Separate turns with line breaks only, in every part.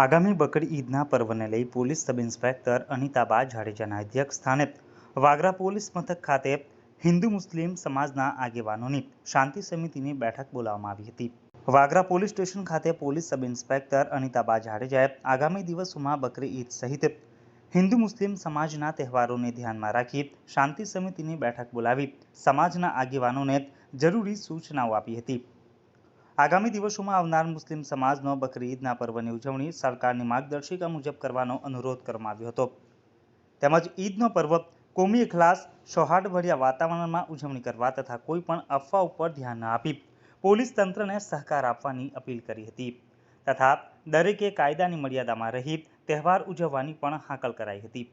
આગામી બકરી ઈદના પર્વને લઈ પોલીસ સબ ઇન્સ્પેક્ટર અનિતાબા જાડેજાના અધ્યક્ષ સ્થાને વાગરા પોલીસ મથક ખાતે હિન્દુ મુસ્લિમ સમાજના આગેવાનોની શાંતિ સમિતિની બેઠક બોલાવવામાં આવી હતી. વાગરા પોલીસ સ્ટેશન ખાતે પોલીસ સબ ઇન્સ્પેક્ટર અનિતાબા જાડેજાએ આગામી દિવસોમાં બકરી ઈદ સહિત હિન્દુ મુસ્લિમ સમાજના તહેવારોને ધ્યાનમાં રાખી શાંતિ સમિતિની બેઠક બોલાવી સમાજના આગેવાનોને જરૂરી સૂચનાઓ આપી હતી. આગામી દિવસોમાં આવનાર મુસ્લિમ સમાજનો બકરી ઈદના પર્વની ઉજવણી સરકારની માર્ગદર્શિકા મુજબ કરવાનો અનુરોધ કરવામાં આવ્યો હતો. તેમજ ઈદનો પર્વ કોમી અખલાસ સૌહાર્દભર્યા વાતાવરણમાં ઉજવણી કરવા તથા કોઈ પણ અફવા ઉપર ધ્યાન ન આપી પોલીસ તંત્રને સહકાર આપવાની અપીલ કરી હતી તથા દરેકે કાયદાની મર્યાદામાં રહી તહેવાર ઉજવવાની પણ હાકલ કરાઈ હતી.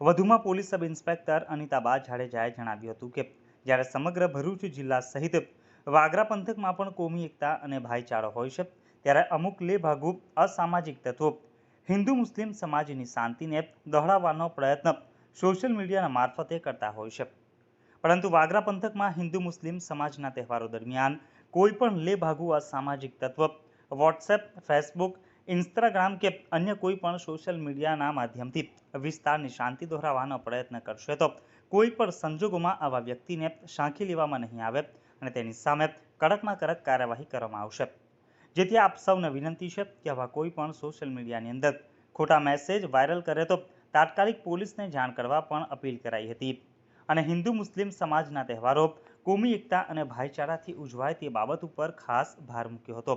વધુમાં પોલીસ સબ ઇન્સ્પેક્ટર અનિતાબા જાડેજાએ જણાવ્યું હતું કે જ્યારે સમગ્ર ભરૂચ જિલ્લા સહિત વાગરા પંથકમાં પણ કોમી એકતા અને ભાઈચારો હોય છે. ત્યારે અમુક લેભાગુ અસામાજિક તત્વો, હિન્દુ મુસ્લિમ સમાજની શાંતિને દોહડાવવાનો પ્રયત્ન સોશિયલ મીડિયાના મારફતે કરતા હોય છે. પરંતુ વાગરા પંથકમાં હિન્દુ મુસ્લિમ સમાજના તહેવારો દરમિયાન કોઈ પણ લેભાગુ અસામાજિક તત્વ, વોટ્સએપ, ફેસબુક, ઇન્સ્ટાગ્રામ કે અન્ય કોઈ પણ સોશિયલ મીડિયાના માધ્યમથી વિસ્તારની શાંતિ દોહરાવવાનો પ્રયત્ન કરશે તો કોઈ પણ સંજોગોમાં આવા વ્યક્તિને સાંખી લેવામાં નહીં આવે. અને તેની સામે કડકમાં કડક કાર્યવાહી કરવામાં આવશે. જેથી આપ સૌને વિનંતી છે કે આવા કોઈ પણ સોશિયલ મીડિયાની અંદર ખોટા મેસેજ વાયરલ કરે તો તાત્કાલિક પોલીસને જાણ કરવા પણ અપીલ કરાઈ હતી. અને હિન્દુ મુસ્લિમ સમાજના તહેવારો, કોમી એકતા અને ભાઈચારાથી ઉજવાય તે બાબત ઉપર ખાસ ભાર મૂક્યો હતો.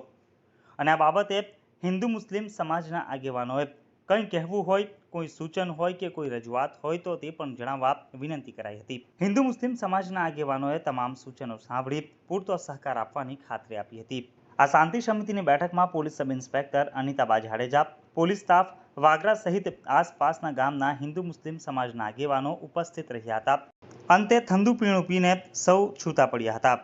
અને આ બાબતે હિન્દુ મુસ્લિમ સમાજના આગેવાનોએ કંઈ કહેવું હોય, કોઈ સૂચન હોય કે કોઈ રજૂઆત હોય તો તે પણ જણાવવા વિનંતી કરાઈ હતી. હિન્દુ મુસ્લિમ સમાજના આગેવાનોએ તમામ સૂચનો સાંભળી પૂરતો સહકાર આપવાની ખાતરી આપી હતી. આ શાંતિ સમિતિની બેઠકમાં police sub inspector Anitaba Jadeja, police staff Vagra સહિત આસપાસના ગામના હિન્દુ મુસ્લિમ સમાજના આગેવાનો ઉપસ્થિત રહ્યા હતા. અંતે ઠંડુ પીણું પીને સૌ છૂટા પડ્યા હતા.